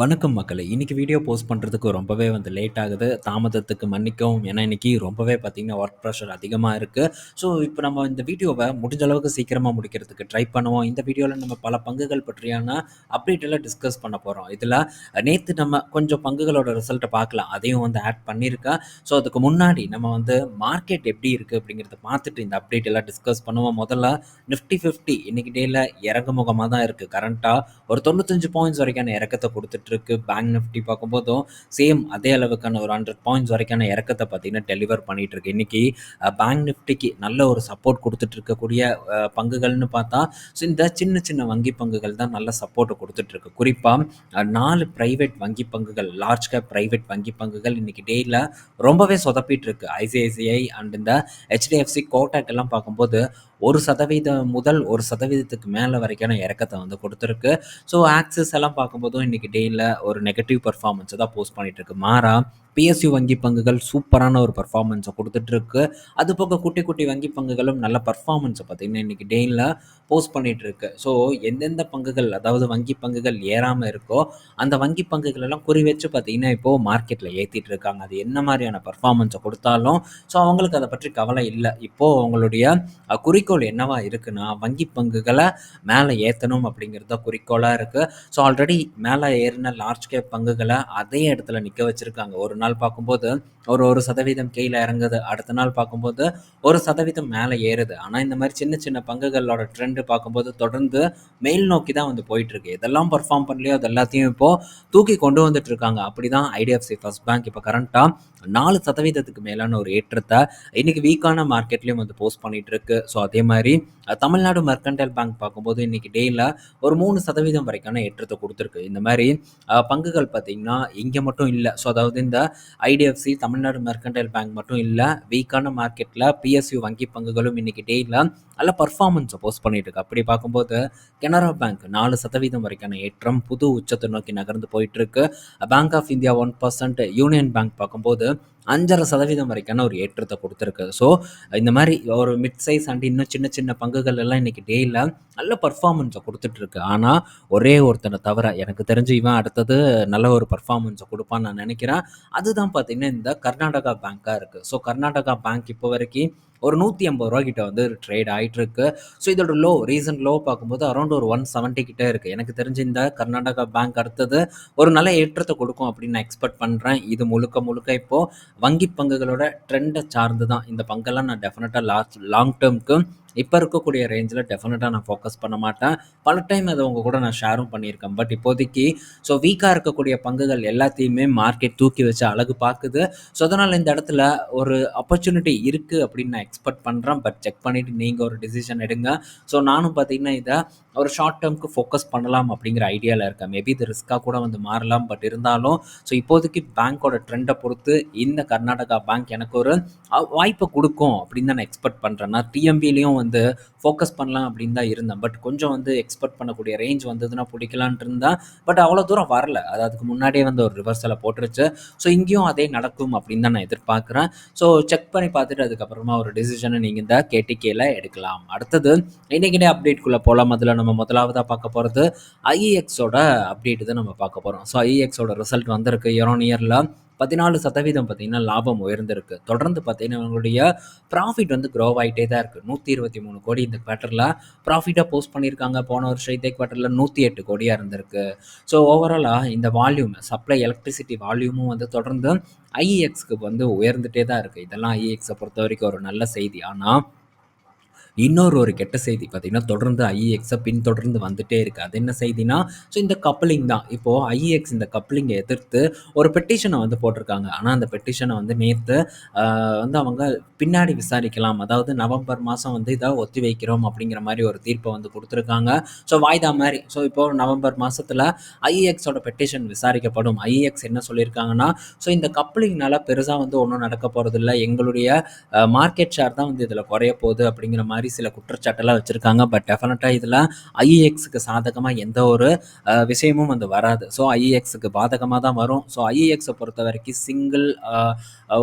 வணக்கம் மக்களை இன்றைக்கி வீடியோ போஸ்ட் பண்ணுறதுக்கு ரொம்பவே வந்து லேட் ஆகுது. தாமதத்துக்கு மன்னிக்கவும். ஏன்னா, இன்னைக்கு ரொம்பவே பார்த்திங்கன்னா ஒர்க் ப்ரெஷர் அதிகமாக இருக்குது ஸோ, இப்போ நம்ம இந்த வீடியோவை முடிஞ்ச அளவுக்கு சீக்கிரமாக முடிக்கிறதுக்கு ட்ரை பண்ணுவோம். இந்த வீடியோவில் நம்ம பல பங்குகள் பற்றியான அப்டேட் எல்லாம் டிஸ்கஸ் பண்ண போகிறோம் இதில் நேற்று நம்ம கொஞ்சம் பங்குகளோட ரிசல்ட்டை பார்க்கலாம். அதையும் வந்து ஆட் பண்ணியிருக்கேன். ஸோ, அதுக்கு முன்னாடி நம்ம வந்து மார்க்கெட் எப்படி இருக்குது அப்படிங்கிறத பார்த்துட்டு இந்த அப்டேட் எல்லாம் டிஸ்கஸ் பண்ணுவோம். முதல்ல நிஃப்டி 50 இன்னைக்கு டேல இறங்குமுகமா தான் இருக்குது கரண்ட்டாக ஒரு 95 பாயிண்ட்ஸ் வரைக்கான இறக்கத்தை கொடுத்துட்டு இருக்கு. பேங்க் நிஃப்டி பார்க்கும்போதும் சேம் அதே அளவுக்கான ஒரு 100 பாயிண்ட்ஸ் வரைக்கான இறக்கத்தை பார்த்தீங்கன்னா, டெலிவர் பண்ணிகிட்ருக்கு இன்றைக்கி இன்னைக்கு பேங்க் நிஃப்டிக்கு நல்ல ஒரு சப்போர்ட் கொடுத்துட்டு இருக்கக்கூடிய பங்குகள்னு பார்த்தா, ஸோ இந்த சின்ன சின்ன வங்கி பங்குகள் தான் நல்ல சப்போர்ட்ட குடுத்துட்டு இருக்கு. குறிப்பா அ 4 பிரைவேட் வங்கி பங்குகள், லார்ஜ் கேப் ப்ரைவேட் வங்கி பங்குகள் இன்னைக்கு டேல ரொம்பவே சொதப்பிட்டு இருக்கு. ஐசிஐசிஐ அண்ட் இந்த ஹெச்டிஎஃப்சி, கோட்டாக் எல்லாம் பார்க்கும்போது ஒரு சதவீதம் முதல் ஒரு சதவீதத்துக்கு மேலே வரைக்கான இறக்கத்தை வந்து கொடுத்துருக்கு ஸோ, ஆக்சிஸ் எல்லாம் பார்க்கும்போதும் இன்னைக்கு டேல ஒரு நெகட்டிவ் பர்ஃபார்மன்ஸை தான் போஸ்ட் பண்ணிட்டு இருக்கு. மாறா பிஎஸ்யூ வங்கி பங்குகள் சூப்பரான ஒரு பர்ஃபார்மன்ஸை கொடுத்துட்ருக்கு அது போக குட்டி குட்டி வங்கி பங்குகளும் நல்ல பர்ஃபார்மன்ஸை பார்த்தீங்கன்னா, இன்னைக்கு டெய்னில் போஸ்ட் பண்ணிகிட்ருக்கு ஸோ, எந்தெந்த பங்குகள் அதாவது வங்கி பங்குகள் ஏறாமல் இருக்கோ, அந்த வங்கி பங்குகள் எல்லாம் குறி வச்சு பார்த்தீங்கன்னா, இப்போ மார்க்கெட்டில் ஏற்றிட்டு இருக்காங்க. அது என்ன மாதிரியான பர்ஃபார்மன்ஸை கொடுத்தாலும் ஸோ அவங்களுக்கு அதை பற்றி கவலை இல்லை. இப்போது அவங்களுடைய குறிக்கோள் என்னவா இருக்குன்னா, வங்கி பங்குகளை மேலே ஏற்றணும் அப்படிங்கிறது தான் இருக்குது ஸோ, ஆல்ரெடி மேலே ஏறின லார்ஜ் கேப் பங்குகளை அதே இடத்துல நிற்க வச்சுருக்காங்க. ஒரு நாள் பார்க்கும்போது ஒரு ஒரு சதவீதம் கீழே இறங்குது. அடுத்த நாள் பார்க்கும்போது ஒரு சதவீதம் மேலே ஏறுது. ஆனால் இந்த மாதிரி சின்ன சின்ன பங்குகளோட ட்ரெண்டு பார்க்கும்போது தொடர்ந்து மேல் நோக்கி தான் வந்து போயிட்டுருக்கு இதெல்லாம் பர்ஃபார்ம் பண்ணலையோ அது எல்லாத்தையும் இப்போது தூக்கி கொண்டு வந்துட்டு இருக்காங்க. அப்படிதான் ஐடிஎஃப்சி ஃபர்ஸ்ட் பேங்க் இப்போ கரண்ட்டாக நாலு சதவீதத்துக்கு மேலான ஒரு ஏற்றத்தை இன்றைக்கி வீக்கான மார்க்கெட்லேயும் வந்து போஸ்ட் பண்ணிட்டு இருக்கு. ஸோ, அதே மாதிரி தமிழ்நாடு மெர்கன்டைல் பேங்க் பார்க்கும்போது இன்னைக்கு டேயில் ஒரு மூணு சதவீதம் வரைக்கான ஏற்றத்தை கொடுத்துருக்கு இந்த மாதிரி பங்குகள் பார்த்திங்கன்னா இங்கே மட்டும் இல்லை ஸோ, அதாவது இந்த ஐடிஎஃப்சி, தமிழ்நாடு மெர்கன்டைல் பேங்க் மட்டும் இல்லை வீக்கான மார்க்கெட்டில் பிஎஸ்யூ வங்கி பங்குகளும் இன்றைக்கி டேயில் நல்ல பர்ஃபார்மன்ஸை போஸ்ட் பண்ணிட்டு இருக்கு. அப்படி பார்க்கும்போது கனரா பேங்க் நாலு சதவீதம் வரைக்கான ஏற்றம் புது உச்சத்தை நோக்கி நகர்ந்து போயிட்டு இருக்கு. Bank of India one percent union bank பார்க்கும்போது 5.5% வரைக்கான ஒரு ஏற்றத்தை கொடுத்துருக்கு ஸோ, இந்த மாதிரி ஒரு மிட் சைஸ் அண்ட் இன்னும் சின்ன சின்ன பங்குகள் எல்லாம் இன்னைக்கு டேயில் நல்ல பர்ஃபார்மன்ஸை கொடுத்துட்ருக்கு இருக்கு. ஒரே ஒருத்தனை தவிர எனக்கு தெரிஞ்சு இவன் அடுத்தது நல்ல ஒரு பர்ஃபார்மன்ஸை கொடுப்பான்னு நான் நினைக்கிறேன். அதுதான் பார்த்தீங்கன்னா, இந்த கர்நாடகா பேங்க்காக இருக்குது ஸோ, கர்நாடகா பேங்க் இப்போ வரைக்கும் ஒரு நூற்றி ஐம்பது ரூபா கிட்ட வந்து ட்ரேட் ஆகிட்டு இருக்கு. ஸோ, இதோட லோ ரீசன்ட் லோ பார்க்கும்போது அரௌண்ட் ஒரு ஒன் செவன்ட்டி கிட்டே இருக்குது எனக்கு தெரிஞ்சு இந்த கர்நாடகா பேங்க் அடுத்தது ஒரு நல்ல ஏற்றத்தை கொடுக்கும் அப்படின்னு நான் எக்ஸ்பெக்ட் பண்ணுறேன் இது முழுக்க முழுக்க இப்போது வங்கி பங்குகளோட ட்ரெண்டை சார்ந்து தான். இந்த பங்கெல்லாம் நான் டெஃபினட்டாக லாஸ்ட் லாங் டேர்முக்கு இப்போ இருக்கக்கூடிய ரேஞ்சில் டெஃபினட்டாக நான் ஃபோக்கஸ் பண்ண மாட்டேன். பல டைம் அதை உங்கள் கூட நான் ஷேரும் பண்ணியிருக்கேன். பட் இப்போதைக்கு ஸோ, வீக்காக இருக்கக்கூடிய பங்குகள் எல்லாத்தையுமே மார்க்கெட் தூக்கி வச்சு அழகு பார்க்குது. ஸோ, அதனால் இந்த இடத்துல ஒரு ஆப்பர்ச்சுனிட்டி இருக்குது அப்படின்னு நான் எக்ஸ்பெக்ட் பண்ணுறேன் பட் செக் பண்ணிவிட்டு நீங்கள் ஒரு டிசிஷன் எடுங்க. ஸோ, நானும் பார்த்தீங்கன்னா, இதை ஒரு ஷார்ட் டேர்முக்கு ஃபோக்கஸ் பண்ணலாம் அப்படிங்கிற ஐடியாவில் இருக்கேன். மேபி இது ரிஸ்க்காக கூட வந்து மாறலாம். பட் இருந்தாலும் ஸோ, இப்போதைக்கு பேங்க்கோட ட்ரெண்டை பொறுத்து இந்த கர்நாடகா பேங்க் எனக்கு ஒரு வாய்ப்பை கொடுக்கும் அப்படின்னு தான் நான் எக்ஸ்பெக்ட் பண்ணுறேன் நான் டிஎம்பிலையும் வந்து ஃபோக்கஸ் பண்ணலாம் அப்படின்னு தான் இருந்தேன். பட் கொஞ்சம் வந்து எக்ஸ்பெக்ட் பண்ணக்கூடிய ரேஞ்ச் வந்ததுன்னா பிடிக்கலான்ட்டு இருந்தேன். பட் அவ்வளோ தூரம் வரல. அது அதுக்கு முன்னாடியே வந்து ஒரு ரிவர்சலை போட்டுருச்சு. ஸோ, இங்கேயும் அதே நடக்கும் அப்படின்னு தான் நான் எதிர்பார்க்குறேன் ஸோ, செக் பண்ணி பார்த்துட்டு அதுக்கப்புறமா ஒரு டிசிஷனை நீங்கள் இந்த கேடிகேல எடுக்கலாம். அடுத்தது இன்றைக்கினே அப்டேட்குள்ளே போகலாம் அதில் நம்ம முதலாவதாக பார்க்க போகிறது ஐஇஎக்ஸோட அப்டேட் தான் நம்ம பார்க்க போகிறோம் ஸோ, ஐஇஎக்ஸோட ரிசல்ட் வந்திருக்கு. இயர் ஆன் 14% பார்த்தீங்கன்னா, லாபம் உயர்ந்திருக்கு. தொடர்ந்து பார்த்தீங்கன்னா, அவங்களுடைய ப்ராஃபிட் வந்து க்ரோ ஆகிட்டே தான் இருக்குது நூற்றி இருபத்தி மூணு கோடி இந்த குவார்ட்டரில் ப்ராஃபிட்டாக போஸ்ட் பண்ணியிருக்காங்க. போன வருஷம் இதே குவார்ட்டர்ல 108 கோடியா இருந்திருக்கு. ஸோ, ஓவராலாக இந்த வால்யூம் சப்ளை எலக்ட்ரிசிட்டி வால்யூமும் வந்து தொடர்ந்து ஐஇஎக்ஸ்க்கு வந்து உயர்ந்துட்டே தான் இருக்குது இதெல்லாம் ஐஏஎக்ஸை பொறுத்த வரைக்கும் ஒரு நல்ல செய்தி. ஆனால் இன்னொரு ஒரு கெட்ட செய்தி பார்த்தீங்கன்னா, தொடர்ந்து ஐஇஎக்ஸை பின்தொடர்ந்து வந்துட்டே இருக்குது அது என்ன செய்தினா, ஸோ இந்த கப்ளிங் தான். இப்போது ஐஇஎக்ஸ் இந்த கப்ளிங்கை எதிர்த்து ஒரு பெட்டிஷனை வந்து போட்டிருக்காங்க. ஆனால் அந்த பெட்டிஷனை வந்து நேற்று வந்து அவங்க பின்னாடி விசாரிக்கலாம். அதாவது நவம்பர் மாதம் வந்து இதை ஒத்தி வைக்கிறோம் அப்படிங்கிற மாதிரி ஒரு தீர்ப்பை வந்து கொடுத்துருக்காங்க ஸோ, வாய்தா மாதிரி ஸோ, இப்போது நவம்பர் மாதத்தில் ஐஇஎக்ஸோட பெட்டிஷன் விசாரிக்கப்படும். ஐஇஎக்ஸ் என்ன சொல்லியிருக்காங்கன்னா, ஸோ இந்த கப்ளிங்னால பெருசாக வந்து ஒன்றும் நடக்க போகிறதில்ல எங்களுடைய மார்க்கெட் ஷேர் தான் வந்து இதில் குறைய போகுது அப்படிங்கிற மாதிரி சில குற்றச்சாட்டெல்லாம் வச்சுருக்காங்க பட் டெஃபினட்டாக இதில் ஐஏஎக்ஸுக்கு சாதகமாக எந்த ஒரு விஷயமும் வந்து வராது. ஸோ, ஐஏஎக்ஸுக்கு பாதகமாக தான் வரும். ஸோ, ஐஏஎக்ஸை பொறுத்த வரைக்கும் சிங்கிள்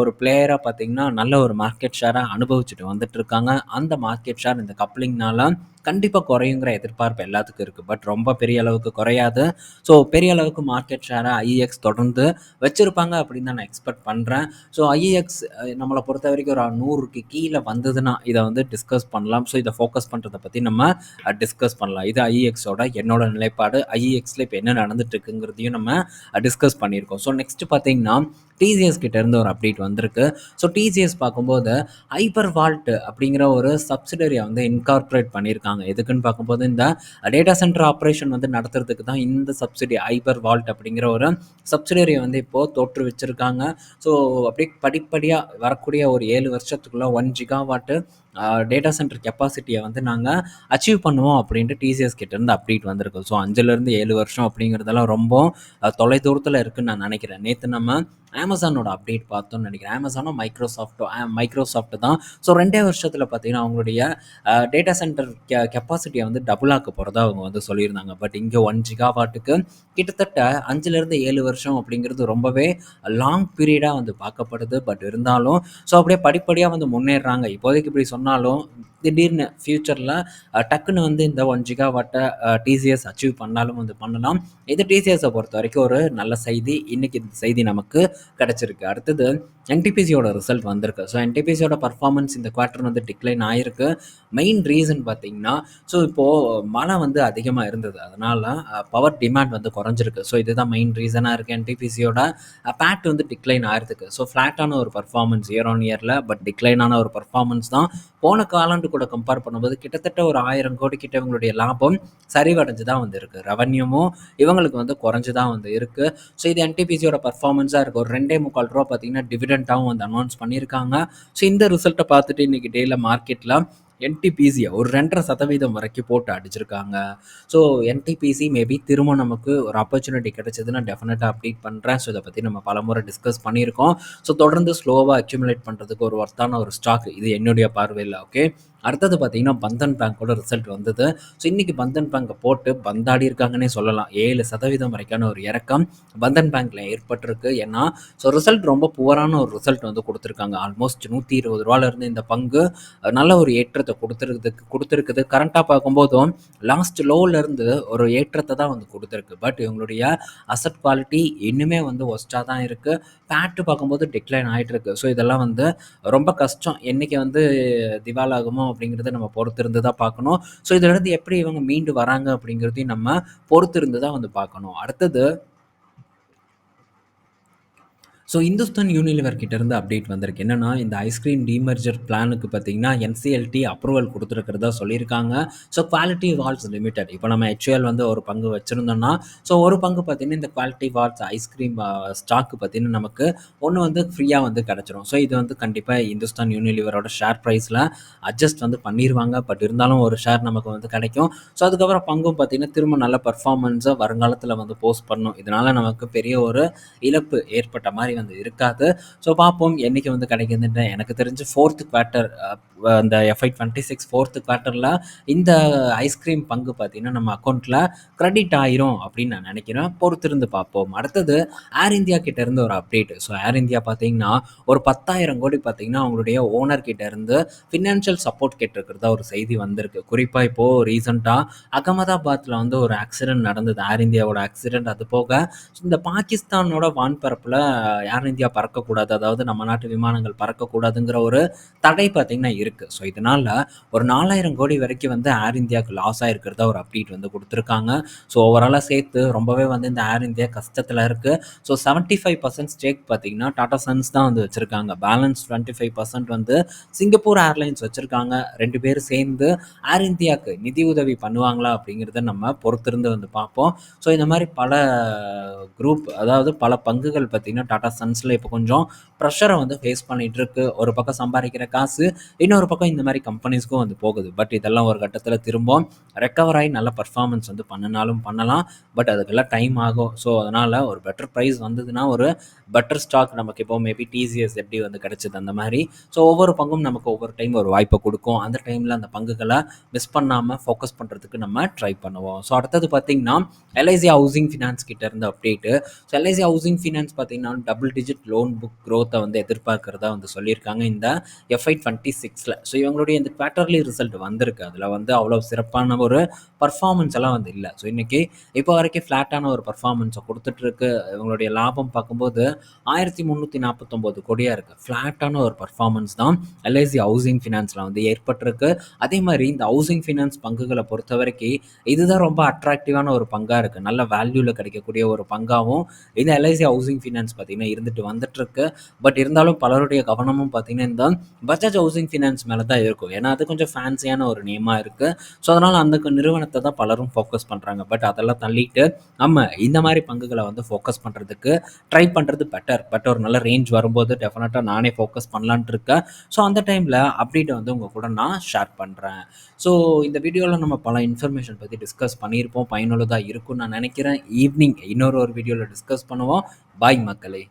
ஒரு பிளேயராக பார்த்தீங்கன்னா, நல்ல ஒரு மார்க்கெட் ஷேராக அனுபவிச்சுட்டு வந்துட்டு இருக்காங்க. அந்த மார்க்கெட் ஷேர் இந்த கப்ளிங்னால கண்டிப்பாக குறையுங்கிற எதிர்பார்ப்பு எல்லாத்துக்கும் இருக்குது பட் ரொம்ப பெரிய அளவுக்கு குறையாது. ஸோ பெரிய அளவுக்கு மார்க்கெட் ஷேரை ஐஇஎக்ஸ் தொடர்ந்து வச்சுருப்பாங்க அப்படின்னு தான் நான் எக்ஸ்பெக்ட் பண்ணுறேன் ஸோ ஐஇஎக்ஸ் நம்மளை பொறுத்த வரைக்கும் ஒரு நூறுக்கு கீழே வந்ததுன்னா இதை வந்து டிஸ்கஸ் பண்ணலாம். ஸோ இதை ஃபோக்கஸ் பண்ணுறதை பற்றி நம்ம டிஸ்கஸ் பண்ணலாம். இது ஐஇஎக்ஸோட என்னோட நிலைப்பாடு. ஐஇஎக்ஸில் இப்போ என்ன நடந்துட்டு இருக்குங்கிறதையும் நம்ம டிஸ்கஸ் பண்ணியிருக்கோம். ஸோ நெக்ஸ்ட் பார்த்தீங்கன்னா டிசிஎஸ் கிட்டேருந்து ஒரு அப்டேட் வந்திருக்கு. ஸோ டிசிஎஸ் பார்க்கும்போது ஹைப்பர் வால்ட் அப்படிங்கிற ஒரு சப்சிடரியை வந்து இன்கார்பரேட் பண்ணியிருக்காங்க. எதுக்குன்னு பார்க்கும்போது இந்த டேட்டா சென்டர் ஆப்ரேஷன் வந்து நடத்துறதுக்கு தான் இந்த சப்சிடி ஹைப்பர் வால்ட் அப்படிங்கிற ஒரு சப்சிடரியை வந்து இப்போது தோற்று வச்சுருக்காங்க. ஸோ அப்படியே படிப்படியாக வரக்கூடிய ஒரு ஏழு வருஷத்துக்குள்ளே ஒன் ஜிகாவாட்டு டேட்டா சென்டர் கெப்பாசிட்டியை வந்து நாங்கள் அச்சீவ் பண்ணுவோம் அப்படின்ட்டு டிசிஎஸ் கிட்டேருந்து அப்டேட் வந்திருக்கு ஸோ அஞ்சுலேருந்து ஏழு வருஷம் அப்படிங்கிறதெல்லாம் ரொம்ப தொலை தூரத்தில் இருக்குதுன்னு நான் நினைக்கிறேன். நேற்று நம்ம அமேசானோட அப்டேட் பார்த்தோம்னு நினைக்கிறேன். அமேசானும் மைக்ரோசாஃப்ட்டோ மைக்ரோசாஃப்ட் தான். ஸோ ரெண்டே வருஷத்தில் பார்த்தீங்கன்னா அவங்களுடைய டேட்டா சென்டர் கெ கெப்பாசிட்டியை வந்து டபுள் ஆக்க போகிறதா அவங்க வந்து சொல்லியிருந்தாங்க. பட் இங்கே ஒன் ஜிகாவாட்டுக்கு கிட்டத்தட்ட அஞ்சுலேருந்து ஏழு வருஷம் அப்படிங்கிறது ரொம்பவே லாங் பீரியடாக வந்து பார்க்கப்படுது. பட் இருந்தாலும் ஸோ அப்படியே படிப்படியாக வந்து முன்னேறாங்க இப்போதைக்கு இப்படி சொன்னாலும் திடீர்னு ஃப்யூச்சரில் டக்குன்னு வந்து இந்த ஒன் ஜிகாவாட்டை டிசிஎஸ் அச்சீவ் பண்ணாலும் வந்து பண்ணலாம். இது டிசிஎஸை பொறுத்த வரைக்கும் ஒரு நல்ல செய்தி. இன்றைக்கி இந்த செய்தி நமக்கு கிடச்சிருக்கு. அடுத்தது என்டிபிசியோட ரிசல்ட் வந்திருக்கு. ஸோ என்டிபிசியோட பர்ஃபார்மன்ஸ் இந்த குவார்ட்டர் வந்து டிக்ளைன் ஆகிருக்கு மெயின் ரீசன் பார்த்தீங்கன்னா ஸோ இப்போது மழை வந்து அதிகமாக இருந்தது. அதனால் பவர் டிமாண்ட் வந்து குறைஞ்சிருக்கு. ஸோ இதுதான் மெயின் ரீசனாக இருக்குது என்டிபிசியோட பேட் வந்து டிக்ளைன் ஆகிறதுக்கு ஸோ ஃப்ளாட்டான ஒரு பர்ஃபார்மன்ஸ் இயர் ஆன் இயரில் பட் டிக்ளைனான ஒரு பர்ஃபார்மன்ஸ் தான் போன காலாண்டு கூட கம்பேர் பண்ணும்போது கிட்டத்தட்ட ஒரு ஆயிரம் கோடி கிட்ட இவங்களுடைய லாபம் சரிவடைஞ்சு தான் வந்து இருக்குது ரெவன்யூமும் இவங்களுக்கு வந்து குறைஞ்சு தான் வந்து இருக்குது ஸோ இது என்டிபிசியோட பர்ஃபார்மன்ஸாக இருக்குது ஒரு ரெண்டே முக்கால் ரூபா பார்த்தீங்கன்னா டிவிடெண்ட்டாகவும் வந்து அனௌன்ஸ் பண்ணியிருக்காங்க. ஸோ இந்த ரிசல்ட்டை பார்த்துட்டு இன்றைக்கி டேயில் மார்க்கெட்டில் என்டிபிசியை ஒரு ரெண்டரை சதவீதம் வரைக்கும் போட்டு அடிச்சிருக்காங்க. ஸோ என்டிபிசி மேபி திரும்ப நமக்கு ஒரு ஆப்பர்ச்சுனிட்டி கிடைச்சதுன்னா டெஃபினட்டாக அப்டேட் பண்ணுறேன் ஸோ இதை பற்றி நம்ம பலமுறை டிஸ்கஸ் பண்ணியிருக்கோம். ஸோ தொடர்ந்து ஸ்லோவாக அக்யூமுலேட் பண்ணுறதுக்கு ஒரு ஒர்த்தான ஒரு ஸ்டாக் இது என்னுடைய பார்வையில் ஓகே அடுத்தது பார்த்தீங்கன்னா பந்தன் பேங்க்கோட ரிசல்ட் வந்தது. ஸோ இன்றைக்கி பந்தன் பேங்கை போட்டு பந்தாடி இருக்காங்கன்னே சொல்லலாம். ஏழு சதவீதம் வரைக்கான ஒரு இறக்கம் பந்தன் பேங்க்கில் ஏற்பட்டிருக்கு. ஏன்னா ஸோ ரிசல்ட் ரொம்ப புவரான ஒரு ரிசல்ட் வந்து கொடுத்துருக்காங்க. ஆல்மோஸ்ட் நூற்றி இருபது ரூபாலேருந்து இந்த பங்கு நல்ல ஒரு ஏற்றத்தை கொடுத்துருக்குதுக்கு கொடுத்துருக்குது. கரண்ட்டாக பார்க்கும்போதும் லாஸ்ட் லோவிலேருந்து ஒரு ஏற்றத்தை தான் வந்து கொடுத்துருக்கு. பட் இவங்களுடைய அசட் குவாலிட்டி இன்னுமே வந்து ஒஸ்ட்டாக தான் இருக்குது பேட்டு பார்க்கும்போது டிக்ளைன் ஆகிட்டு இருக்கு ஸோ இதெல்லாம் வந்து ரொம்ப கஷ்டம். என்றைக்கு வந்து திவாலாகுமோ அப்படிங்கிறத நம்ம பொறுத்திருந்து தான் பார்க்கணும் ஸோ இதிலிருந்து எப்படி இவங்க மீண்டு வராங்க அப்படிங்கிறதையும் நம்ம பொறுத்திருந்து தான் வந்து பார்க்கணும். அடுத்தது ஸோ இந்துஸ்தான் யூனிலிவர் கிட்டேருந்து அப்டேட் வந்திருக்கு. என்னென்னா இந்த ஐஸ்கிரீம் டீமர்ஜர் பிளானுக்கு பார்த்தீங்கன்னா என்சிஎல்டி அப்ரூவல் கொடுத்துருக்கிறதா சொல்லியிருக்காங்க. ஸோ குவாலிட்டி வால்ஸ் லிமிடெட் இப்போ நம்ம ஹெச்எல் வந்து ஒரு பங்கு வச்சுருந்தோம்னா ஸோ ஒரு பங்கு பார்த்தீங்கன்னா இந்த குவாலிட்டி வால்ஸ் ஐஸ்கிரீம் ஸ்டாக்கு பார்த்தீங்கன்னா நமக்கு ஒன்று வந்து ஃப்ரீயாக வந்து கிடச்சிரும். ஸோ இது வந்து கண்டிப்பாக இந்துஸ்தான் யூனிலிவரோட ஷேர் ப்ரைஸில் அட்ஜஸ்ட் வந்து பண்ணிடுவாங்க பட் இருந்தாலும் ஒரு ஷேர் நமக்கு வந்து கிடைக்கும். ஸோ அதுக்கப்புறம் பங்கும் பார்த்தீங்கன்னா திரும்ப நல்ல பர்ஃபார்மன்ஸை வருங்காலத்தில் வந்து போஸ்ட் பண்ணும். இதனால் நமக்கு பெரிய ஒரு இழப்பு ஏற்பட்ட மாதிரி வந்து இருக்காது. ஸோ பார்ப்போம் என்றைக்கு வந்து கிடைக்குதுன்ற எனக்கு தெரிஞ்சு ஃபோர்த்து குவார்ட்டர் அந்த எஃப்ஐ டுவெண்ட்டி சிக்ஸ் ஃபோர்த்து குவார்ட்டரில் இந்த ஐஸ்கிரீம் பங்கு பார்த்திங்கன்னா நம்ம அக்கௌண்ட்டில் க்ரெடிட் ஆயிரும் அப்படின்னு நான் நினைக்கிறேன். பொறுத்திருந்து பார்ப்போம். அடுத்தது ஏர் இந்தியா கிட்டேருந்து ஒரு அப்டேட் ஸோ ஏர் இந்தியா பார்த்தீங்கன்னா ஒரு பத்தாயிரம் கோடி பார்த்தீங்கன்னா அவங்களுடைய ஓனர் கிட்டேருந்து ஃபினான்ஷியல் சப்போர்ட் கேட்டிருக்கிறதா ஒரு செய்தி வந்திருக்கு. குறிப்பாக இப்போது ரீசெண்டாக அகமதாபாத்தில் வந்து ஒரு ஆக்சிடென்ட் நடந்தது. ஏர் இந்தியாவோட ஆக்சிடென்ட் அது போக இந்த பாகிஸ்தானோட வான்பரப்பில் ஏர் இந்தியா பறக்கக்கூடாது. அதாவது நம்ம நாட்டு விமானங்கள் பறக்கக்கூடாதுங்கிற ஒரு தடை பார்த்திங்கன்னா இருக்குது ஸோ இதனால் ஒரு நாலாயிரம் கோடி வரைக்கும் வந்து ஏர் இந்தியாவுக்கு லாஸ் ஆகிருக்கிறதா ஒரு அப்டேட் வந்து கொடுத்துருக்காங்க. ஸோ ஓவராலாக சேர்த்து ரொம்பவே வந்து இந்த ஏர் இந்தியா கஷ்டத்தில் இருக்குது so seventy five percent stake பார்த்தீங்கன்னா டாடா சன்ஸ் தான் வந்து வச்சுருக்காங்க. பேலன்ஸ் டுவெண்ட்டி ஃபைவ் பர்சன்ட் வந்து சிங்கப்பூர் ஏர்லைன்ஸ் வச்சுருக்காங்க. ரெண்டு பேரும் சேர்ந்து ஏர் இந்தியாவுக்கு நிதி உதவி பண்ணுவாங்களா அப்படிங்கிறத நம்ம பொறுத்திருந்து வந்து பார்ப்போம். ஸோ இந்த மாதிரி பல குரூப் அதாவது பல பங்குகள் பார்த்திங்கன்னா டாடா சன்ஸில் இப்போ கொஞ்சம் ப்ரெஷரை வந்து ஃபேஸ் பண்ணிகிட்ருக்கு ஒரு பக்கம் சம்பாதிக்கிற காசு இன்னொரு பக்கம் இந்த மாதிரி கம்பெனிஸ்க்கும் வந்து போகுது. பட் இதெல்லாம் ஒரு கட்டத்தில் திரும்ப ரெக்கவர் ஆகி நல்ல பர்ஃபார்மன்ஸ் வந்து பண்ணினாலும் பண்ணலாம். பட் அதுக்கெல்லாம் டைம் ஆகும். ஸோ அதனால் ஒரு பெட்டர் ப்ரைஸ் வந்ததுன்னா ஒரு பெட்டர் ஸ்டாக் நமக்கு இப்போ மேபி டிசிஎஸ் எப்படி வந்து கிடச்சிது அந்த மாதிரி. ஸோ ஒவ்வொரு பங்கும் நமக்கு ஒவ்வொரு டைம் ஒரு வாய்ப்பை கொடுக்கும். அந்த டைமில் அந்த பங்குகளை மிஸ் பண்ணாமல் ஃபோக்கஸ் பண்ணுறதுக்கு நம்ம ட்ரை பண்ணுவோம். ஸோ அடுத்தது பார்த்திங்கன்னா எல்ஐசி ஹவுசிங் ஃபினான்ஸ் கிட்ட இருந்த update so LIC housing finance பார்த்திங்கன்னா டபுள் டிஜிட் லோன் புக் க்ரோத்தை வந்து எதிர்பார்க்குறதா வந்து சொல்லியிருக்காங்க. இந்த எஃப்ஐ டுவெண்ட்டி சிக்ஸ் ரிசல்ட்ஸில். ஸோ இவங்களுடைய இந்த குவார்டர்லி ரிசல்ட் வந்திருக்கு. அதில் வந்து அவ்வளோ சிறப்பான ஒரு பர்ஃபார்மன்ஸ் எல்லாம் வந்து இல்லை. ஸோ இன்றைக்கி இப்போ வரைக்கும் ஃப்ளாட்டான ஒரு பர்ஃபார்மன்ஸை கொடுத்துட்ருக்கு இவங்களுடைய லாபம் பார்க்கும்போது ஆயிரத்தி முந்நூற்றி நாற்பத்தொம்போது கோடியாக இருக்குது ஃப்ளாட்டான ஒரு பர்ஃபார்மன்ஸ் தான் எல்ஐசி ஹவுசிங் ஃபினான்ஸில் வந்து ஏற்பட்டிருக்கு. அதே மாதிரி இந்த ஹவுசிங் ஃபினான்ஸ் பங்குகளை பொறுத்த வரைக்கும் இதுதான் ரொம்ப அட்ராக்டிவான ஒரு பங்காக இருக்குது நல்ல வேல்யூவில் கிடைக்கக்கூடிய ஒரு பங்காகவும் இந்த எல்ஐசி ஹவுசிங் ஃபினான்ஸ் பார்த்திங்கன்னா இருந்துட்டு வந்துட்டுருக்கு. பட் இருந்தாலும் பலருடைய கவனமும் பார்த்திங்கன்னா இந்த பஜாஜ் ஹவுசிங் ஃபினான்ஸ் மேலே தான் இருக்கும். ஏன்னா அது கொஞ்சம் ஃபேன்சியான ஒரு நேமாக இருக்குது ஸோ அதனால் அந்த நிறுவனத்தை தான் பலரும் ஃபோக்கஸ் பண்ணுறாங்க பட் அதெல்லாம் தள்ளிட்டு நம்ம இந்த மாதிரி பங்குகளை வந்து ஃபோக்கஸ் பண்ணுறதுக்கு ட்ரை பண்ணுறது பெட்டர் பட் ஒரு நல்ல ரேஞ்ச் வரும்போது டெஃபினட்டாக நானே ஃபோக்கஸ் பண்ணலான்ட்டு இருக்கேன். ஸோ அந்த டைமில் அப்டேட்டை வந்து உங்கள் கூட நான் ஷேர் பண்ணுறேன் ஸோ இந்த வீடியோவில் நம்ம பல இன்ஃபர்மேஷன் பற்றி டிஸ்கஸ் பண்ணியிருப்போம். பயனுள்ளதாக இருக்கும்னு நான் நினைக்கிறேன். ஈவினிங் இன்னொரு ஒரு வீடியோவில் டிஸ்கஸ் பண்ணுவோம். பாய் மக்களே.